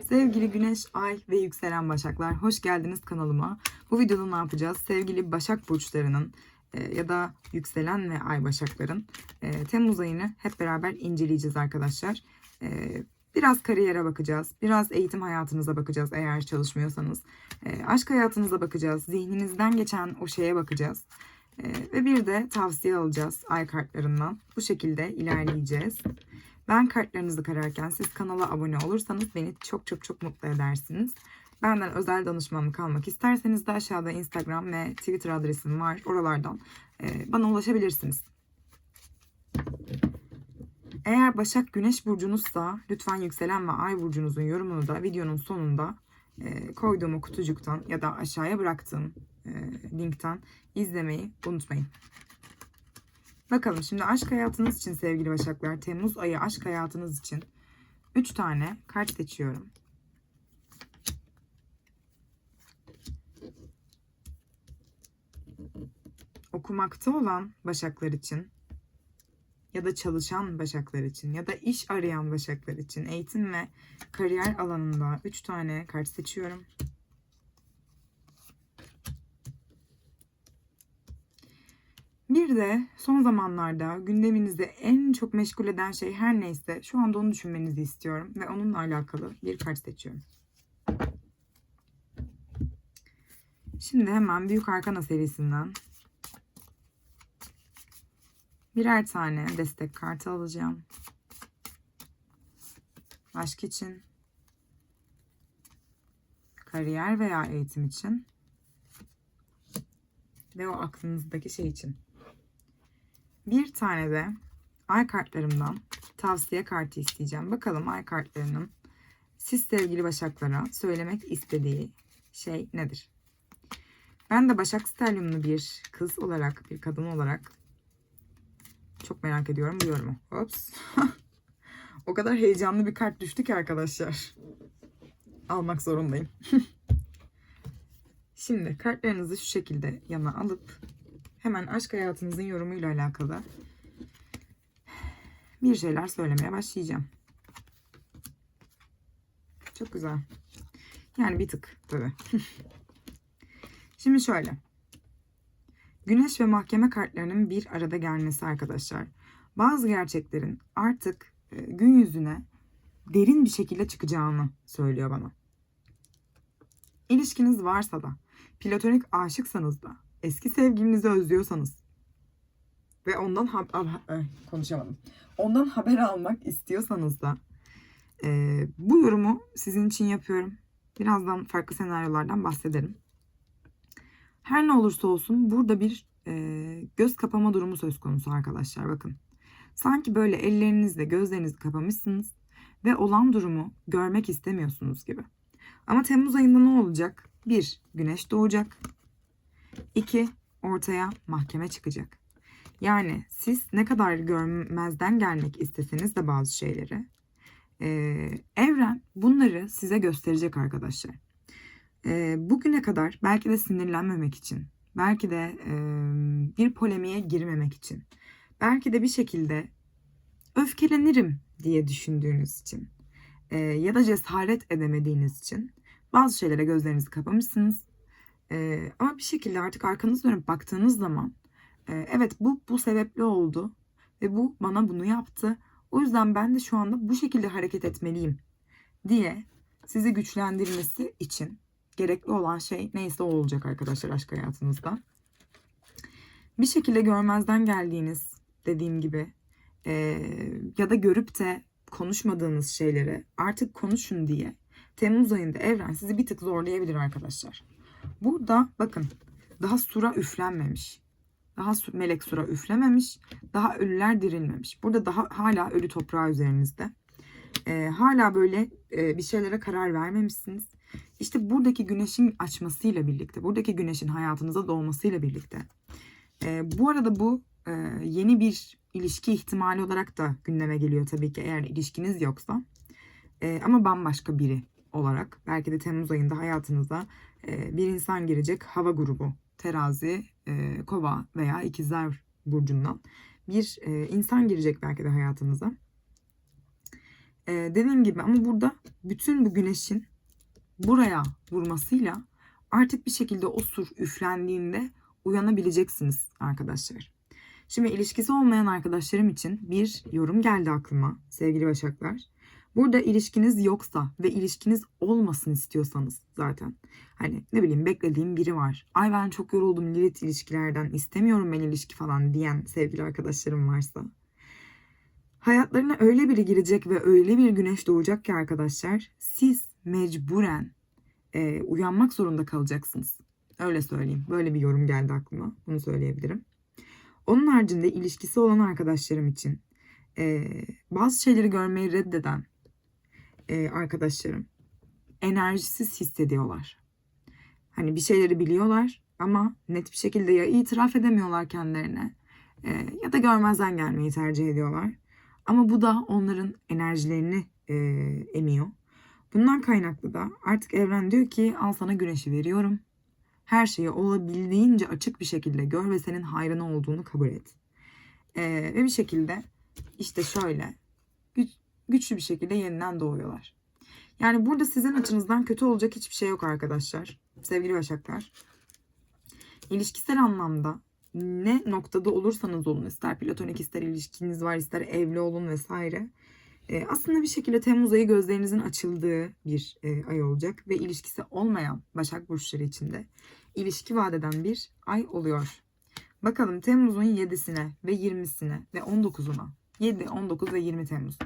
Sevgili Güneş, Ay ve Yükselen Başaklar, hoş geldiniz kanalıma. Bu videoda ne yapacağız? Sevgili Başak Burçlarının e, ya da Yükselen ve Ay Başakların e, Temmuz ayını hep beraber inceleyeceğiz arkadaşlar. E, biraz kariyere bakacağız, biraz eğitim hayatınıza bakacağız eğer çalışmıyorsanız. E, aşk hayatınıza bakacağız, zihninizden geçen o şeye bakacağız. E, ve bir de tavsiye alacağız ay kartlarından. Bu şekilde ilerleyeceğiz. Ben kartlarınızı kararken siz kanala abone olursanız beni çok çok çok mutlu edersiniz. Benden özel danışmanlık almak isterseniz de aşağıda Instagram ve Twitter adresim var. Oralardan e, bana ulaşabilirsiniz. Eğer Başak Güneş burcunuzsa lütfen yükselen ve ay burcunuzun yorumunu da videonun sonunda e, koyduğum o kutucuktan ya da aşağıya bıraktığım e, linkten izlemeyi unutmayın. Bakalım şimdi aşk hayatınız için sevgili Başaklar, Temmuz ayı aşk hayatınız için 3 tane kart seçiyorum. Okumakta olan Başaklar için ya da çalışan Başaklar için ya da iş arayan Başaklar için eğitim ve kariyer alanında 3 tane kart seçiyorum. Bir de son zamanlarda gündeminizde en çok meşgul eden şey her neyse şu anda onu düşünmenizi istiyorum ve onunla alakalı bir kart seçiyorum. Şimdi hemen Büyük Arkana serisinden birer tane destek kartı alacağım. Aşk için, kariyer veya eğitim için ve o aklınızdaki şey için. Bir tane de ay kartlarımdan tavsiye kartı isteyeceğim. Bakalım ay kartlarının siz sevgili başaklara söylemek istediği şey nedir? Ben de Başak Stelyumlu bir kız olarak, bir kadın olarak çok merak ediyorum bu yorumu. Ops. o kadar heyecanlı bir kart düştü ki arkadaşlar. Almak zorundayım. Şimdi kartlarınızı şu şekilde yana alıp hemen aşk hayatınızın yorumuyla alakalı bir şeyler söylemeye başlayacağım. Çok güzel. Yani bir tık tabii. Şimdi şöyle. Güneş ve mahkeme kartlarının bir arada gelmesi arkadaşlar. Bazı gerçeklerin artık e, gün yüzüne derin bir şekilde çıkacağını söylüyor bana. İlişkiniz varsa da, platonik aşıksanız da, eski sevgilinizi özlüyorsanız ve ondan ha- ah- konuşamadım. Ondan haber almak istiyorsanız da e, bu yorumu sizin için yapıyorum. Birazdan farklı senaryolardan bahsederim. Her ne olursa olsun burada bir e, göz kapama durumu söz konusu arkadaşlar bakın. Sanki böyle ellerinizle gözlerinizi kapamışsınız ve olan durumu görmek istemiyorsunuz gibi. Ama Temmuz ayında ne olacak? 1. Güneş doğacak. 2. Ortaya mahkeme çıkacak. Yani siz ne kadar görmezden gelmek isteseniz de bazı şeyleri e, evren bunları size gösterecek arkadaşlar. E, bugüne kadar belki de sinirlenmemek için, belki de e, bir polemiğe girmemek için, belki de bir şekilde öfkelenirim diye düşündüğünüz için e, ya da cesaret edemediğiniz için bazı şeylere gözlerinizi kapamışsınız. Ama bir şekilde artık arkanız dönüp baktığınız zaman e, evet bu bu sebeple oldu ve bu bana bunu yaptı. O yüzden ben de şu anda bu şekilde hareket etmeliyim diye sizi güçlendirmesi için gerekli olan şey neyse o olacak arkadaşlar aşk hayatınızda. Bir şekilde görmezden geldiğiniz dediğim gibi e, ya da görüp de konuşmadığınız şeyleri artık konuşun diye Temmuz ayında evren sizi bir tık zorlayabilir arkadaşlar. Burada bakın daha sura üflenmemiş. Daha su, melek sura üflememiş. Daha ölüler dirilmemiş. Burada daha hala ölü toprağı üzerinizde. Ee, hala böyle e, bir şeylere karar vermemişsiniz. İşte buradaki güneşin açmasıyla birlikte, buradaki güneşin hayatınıza doğmasıyla birlikte. E, bu arada bu e, yeni bir ilişki ihtimali olarak da gündeme geliyor tabii ki eğer ilişkiniz yoksa. E, ama bambaşka biri olarak belki de Temmuz ayında hayatınıza bir insan girecek hava grubu terazi, e, kova veya ikizler burcundan bir e, insan girecek belki de hayatınıza. Ee, dediğim gibi ama burada bütün bu güneşin buraya vurmasıyla artık bir şekilde o sur üflendiğinde uyanabileceksiniz arkadaşlar. Şimdi ilişkisi olmayan arkadaşlarım için bir yorum geldi aklıma sevgili Başaklar. Burada ilişkiniz yoksa ve ilişkiniz olmasın istiyorsanız zaten. Hani ne bileyim beklediğim biri var. Ay ben çok yoruldum Lilith ilişkilerden istemiyorum ben ilişki falan diyen sevgili arkadaşlarım varsa. Hayatlarına öyle biri girecek ve öyle bir güneş doğacak ki arkadaşlar siz mecburen e, uyanmak zorunda kalacaksınız. Öyle söyleyeyim. Böyle bir yorum geldi aklıma. Bunu söyleyebilirim. Onun haricinde ilişkisi olan arkadaşlarım için e, bazı şeyleri görmeyi reddeden e, arkadaşlarım enerjisiz hissediyorlar. Hani bir şeyleri biliyorlar ama net bir şekilde ya itiraf edemiyorlar kendilerine e, ya da görmezden gelmeyi tercih ediyorlar. Ama bu da onların enerjilerini e, emiyor. Bundan kaynaklı da artık evren diyor ki al sana güneşi veriyorum. Her şeyi olabildiğince açık bir şekilde gör ve senin hayrına olduğunu kabul et. E, ve bir şekilde işte şöyle güçlü bir şekilde yeniden doğuyorlar. Yani burada sizin açınızdan kötü olacak hiçbir şey yok arkadaşlar. Sevgili Başaklar. İlişkisel anlamda ne noktada olursanız olun ister platonik ister ilişkiniz var ister evli olun vesaire. E, aslında bir şekilde Temmuz ayı gözlerinizin açıldığı bir e, ay olacak ve ilişkisi olmayan Başak Burçları içinde ilişki vadeden bir ay oluyor. Bakalım Temmuz'un 7'sine ve 20'sine ve 19'una 7, 19 ve 20 Temmuz.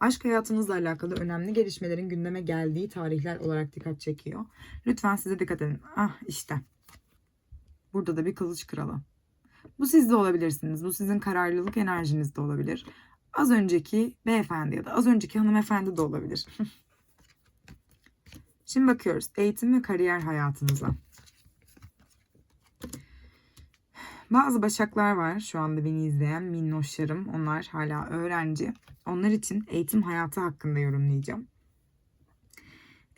Aşk hayatınızla alakalı önemli gelişmelerin gündeme geldiği tarihler olarak dikkat çekiyor. Lütfen size dikkat edin. Ah işte. Burada da bir kılıç kralı. Bu siz de olabilirsiniz. Bu sizin kararlılık enerjiniz de olabilir. Az önceki beyefendi ya da az önceki hanımefendi de olabilir. Şimdi bakıyoruz eğitim ve kariyer hayatınıza. Bazı başaklar var şu anda beni izleyen minnoşlarım. Onlar hala öğrenci. Onlar için eğitim hayatı hakkında yorumlayacağım.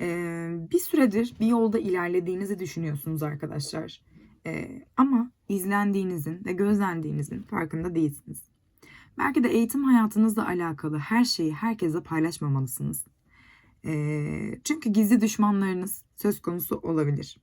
Ee, bir süredir bir yolda ilerlediğinizi düşünüyorsunuz arkadaşlar. Ee, ama izlendiğinizin ve gözlendiğinizin farkında değilsiniz. Belki de eğitim hayatınızla alakalı her şeyi herkese paylaşmamalısınız. Ee, çünkü gizli düşmanlarınız söz konusu olabilir.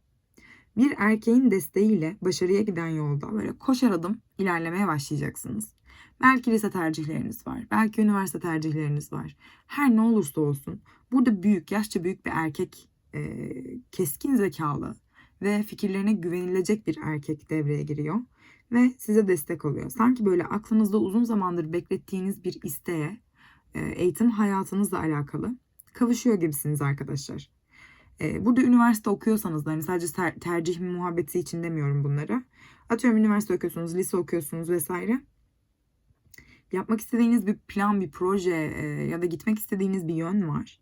Bir erkeğin desteğiyle başarıya giden yolda böyle koşar adım ilerlemeye başlayacaksınız. Belki lise tercihleriniz var, belki üniversite tercihleriniz var. Her ne olursa olsun burada büyük, yaşça büyük bir erkek, e, keskin zekalı ve fikirlerine güvenilecek bir erkek devreye giriyor ve size destek oluyor. Sanki böyle aklınızda uzun zamandır beklettiğiniz bir isteğe, e, eğitim hayatınızla alakalı kavuşuyor gibisiniz arkadaşlar. E, burada üniversite okuyorsanız da hani sadece ter- tercih muhabbeti için demiyorum bunları. Atıyorum üniversite okuyorsunuz, lise okuyorsunuz vesaire. Yapmak istediğiniz bir plan, bir proje e, ya da gitmek istediğiniz bir yön var.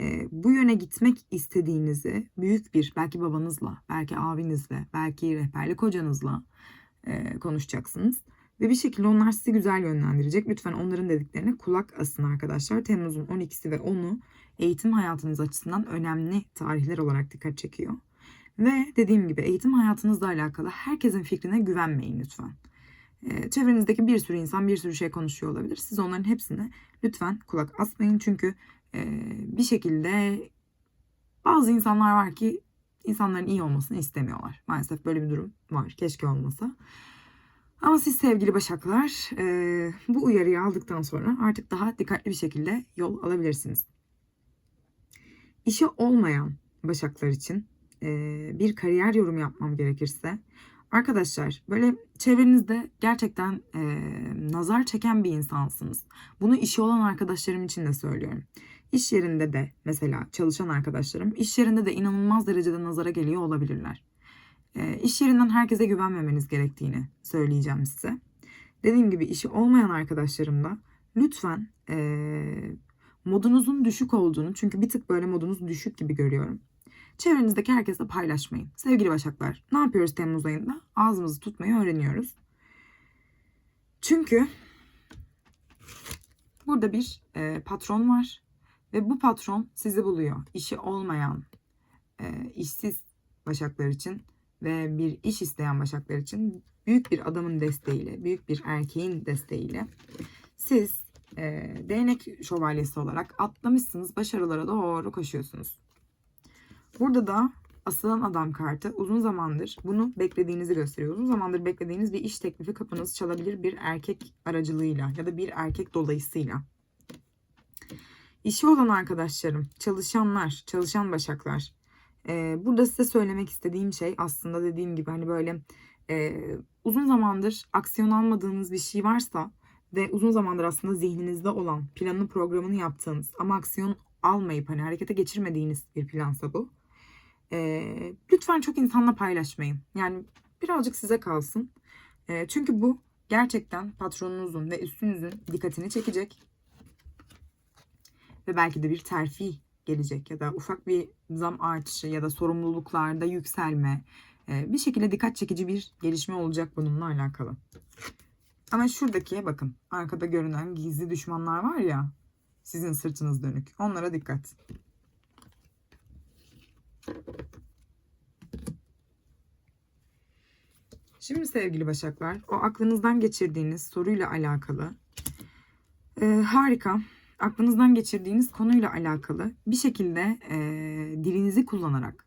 E, bu yöne gitmek istediğinizi büyük bir belki babanızla, belki abinizle, belki rehberlik hocanızla e, konuşacaksınız. Ve bir şekilde onlar sizi güzel yönlendirecek. Lütfen onların dediklerine kulak asın arkadaşlar. Temmuz'un 12'si ve 10'u eğitim hayatınız açısından önemli tarihler olarak dikkat çekiyor. Ve dediğim gibi eğitim hayatınızla alakalı herkesin fikrine güvenmeyin lütfen. Ee, çevrenizdeki bir sürü insan bir sürü şey konuşuyor olabilir. Siz onların hepsine lütfen kulak asmayın. Çünkü e, bir şekilde bazı insanlar var ki insanların iyi olmasını istemiyorlar. Maalesef böyle bir durum var. Keşke olmasa. Ama siz sevgili başaklar e, bu uyarıyı aldıktan sonra artık daha dikkatli bir şekilde yol alabilirsiniz. İşi olmayan başaklar için e, bir kariyer yorum yapmam gerekirse arkadaşlar böyle çevrenizde gerçekten e, nazar çeken bir insansınız. Bunu işi olan arkadaşlarım için de söylüyorum. İş yerinde de mesela çalışan arkadaşlarım iş yerinde de inanılmaz derecede nazara geliyor olabilirler. E, iş yerinden herkese güvenmemeniz gerektiğini söyleyeceğim size. Dediğim gibi işi olmayan arkadaşlarım da lütfen e, modunuzun düşük olduğunu çünkü bir tık böyle modunuz düşük gibi görüyorum. Çevrenizdeki herkesle paylaşmayın. Sevgili Başaklar ne yapıyoruz Temmuz ayında? Ağzımızı tutmayı öğreniyoruz. Çünkü burada bir e, patron var ve bu patron sizi buluyor. İşi olmayan, e, işsiz Başaklar için ve bir iş isteyen Başaklar için büyük bir adamın desteğiyle, büyük bir erkeğin desteğiyle siz e, değnek şövalyesi olarak atlamışsınız. Başarılara doğru koşuyorsunuz. Burada da asılan adam kartı uzun zamandır bunu beklediğinizi gösteriyor. Uzun zamandır beklediğiniz bir iş teklifi kapınızı çalabilir bir erkek aracılığıyla ya da bir erkek dolayısıyla. İşi olan arkadaşlarım, çalışanlar, çalışan başaklar. Ee, burada size söylemek istediğim şey aslında dediğim gibi hani böyle e, uzun zamandır aksiyon almadığınız bir şey varsa ve uzun zamandır aslında zihninizde olan planını programını yaptığınız ama aksiyon almayıp hani harekete geçirmediğiniz bir plansa bu. Ee, lütfen çok insanla paylaşmayın. Yani birazcık size kalsın. Ee, çünkü bu gerçekten patronunuzun ve üstünüzün dikkatini çekecek. Ve belki de bir terfi gelecek ya da ufak bir zam artışı ya da sorumluluklarda yükselme. Ee, bir şekilde dikkat çekici bir gelişme olacak bununla alakalı. Ama şuradaki bakın arkada görünen gizli düşmanlar var ya sizin sırtınız dönük. Onlara dikkat. Şimdi sevgili başaklar, o aklınızdan geçirdiğiniz soruyla alakalı e, harika, aklınızdan geçirdiğiniz konuyla alakalı bir şekilde e, dilinizi kullanarak,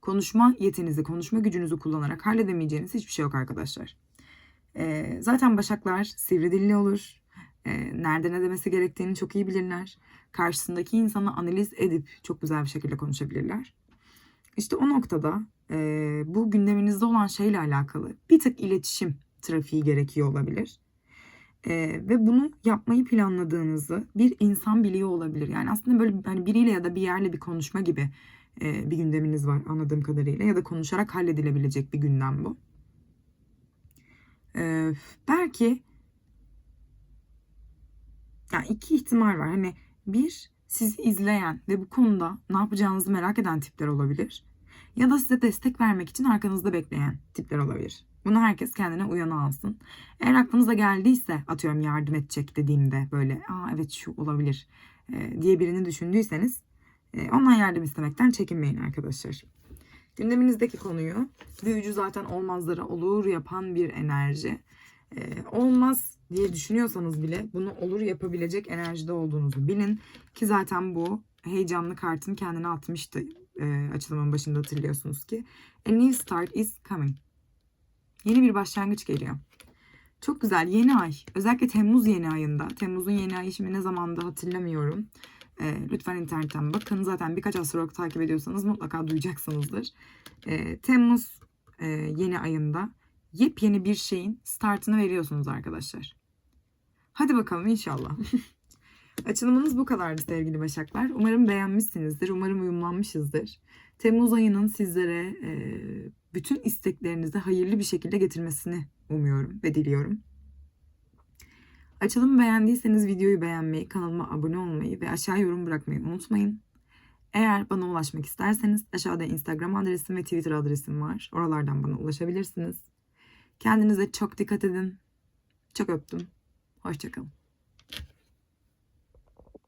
konuşma yetinizi, konuşma gücünüzü kullanarak halledemeyeceğiniz hiçbir şey yok arkadaşlar. E, zaten başaklar sivri dilli olur, e, nerede ne demesi gerektiğini çok iyi bilirler. Karşısındaki insanı analiz edip çok güzel bir şekilde konuşabilirler. İşte o noktada e, bu gündeminizde olan şeyle alakalı bir tık iletişim trafiği gerekiyor olabilir. E, ve bunu yapmayı planladığınızı bir insan biliyor olabilir. Yani aslında böyle hani biriyle ya da bir yerle bir konuşma gibi e, bir gündeminiz var anladığım kadarıyla. Ya da konuşarak halledilebilecek bir gündem bu. E, belki yani iki ihtimal var. Hani bir sizi izleyen ve bu konuda ne yapacağınızı merak eden tipler olabilir. Ya da size destek vermek için arkanızda bekleyen tipler olabilir. Bunu herkes kendine uyana alsın. Eğer aklınıza geldiyse atıyorum yardım edecek dediğimde böyle aa evet şu olabilir e, diye birini düşündüyseniz e, ondan yardım istemekten çekinmeyin arkadaşlar. Gündeminizdeki konuyu büyücü zaten olmazlara olur yapan bir enerji. E, olmaz diye düşünüyorsanız bile bunu olur yapabilecek enerjide olduğunuzu bilin. Ki zaten bu heyecanlı kartın kendine atmıştı e, açılımın başında hatırlıyorsunuz ki. A new start is coming. Yeni bir başlangıç geliyor. Çok güzel yeni ay. Özellikle Temmuz yeni ayında. Temmuz'un yeni ayı şimdi ne zamanda hatırlamıyorum. E, lütfen internetten bakın. Zaten birkaç astrolog takip ediyorsanız mutlaka duyacaksınızdır. E, Temmuz e, yeni ayında yepyeni bir şeyin startını veriyorsunuz arkadaşlar. Hadi bakalım inşallah. Açılımınız bu kadardı sevgili Başaklar. Umarım beğenmişsinizdir. Umarım uyumlanmışızdır. Temmuz ayının sizlere e, bütün isteklerinizi hayırlı bir şekilde getirmesini umuyorum ve diliyorum. Açılımı beğendiyseniz videoyu beğenmeyi, kanalıma abone olmayı ve aşağı yorum bırakmayı unutmayın. Eğer bana ulaşmak isterseniz aşağıda Instagram adresim ve Twitter adresim var. Oralardan bana ulaşabilirsiniz. Kendinize çok dikkat edin. Çok öptüm. Hoşçakalın.